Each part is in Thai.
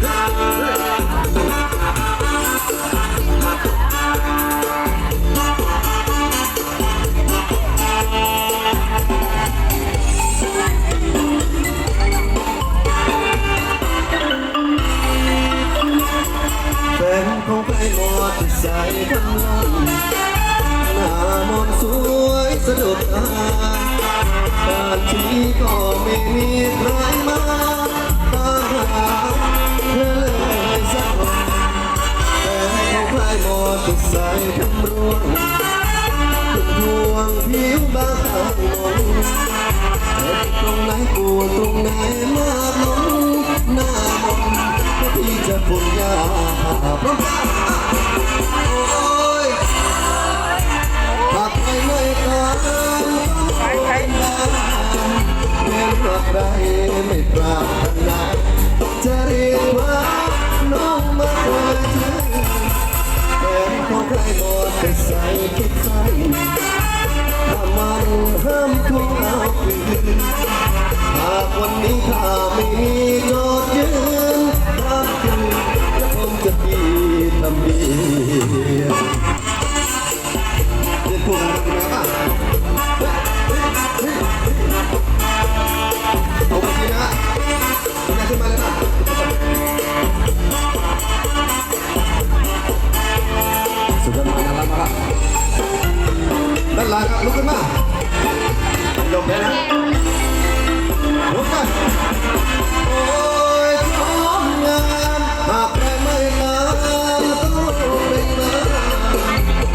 แฟนของใครหมดใส่ทำลมหน้ามนสวยสะดุดตา รหมดใส่ทำร่วงทุกดวงผิวบางมนเจ็บตรงไหนปวดตรงไหนมากล้นหน้ามนที่จะพ่นยาเพราะโอ้ยหากใครไม่กล้าใครใครแม้ว่าใครไม่ปรารถนาจะเรียก ของใครหมดแต่ใส่คิดสั้นถ้ามันห้ามทว ด้าครับลุกขึ้นมาลงได้นะลุกขึ้นโอ้ยท้องงามหากใครไม่มาต้องเป็นมา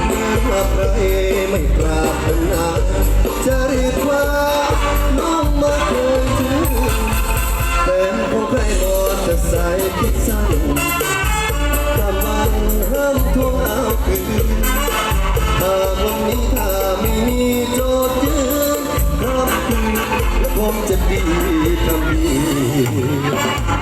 เมื่อว่าใครไม่ปรารถนาจะเรียกว่าน้องมาเคยถึงเป็นของใครหมดจะใส่คิดสั้นถ้ามันห้ามทวงเอาคืน ผมจะดีทำดี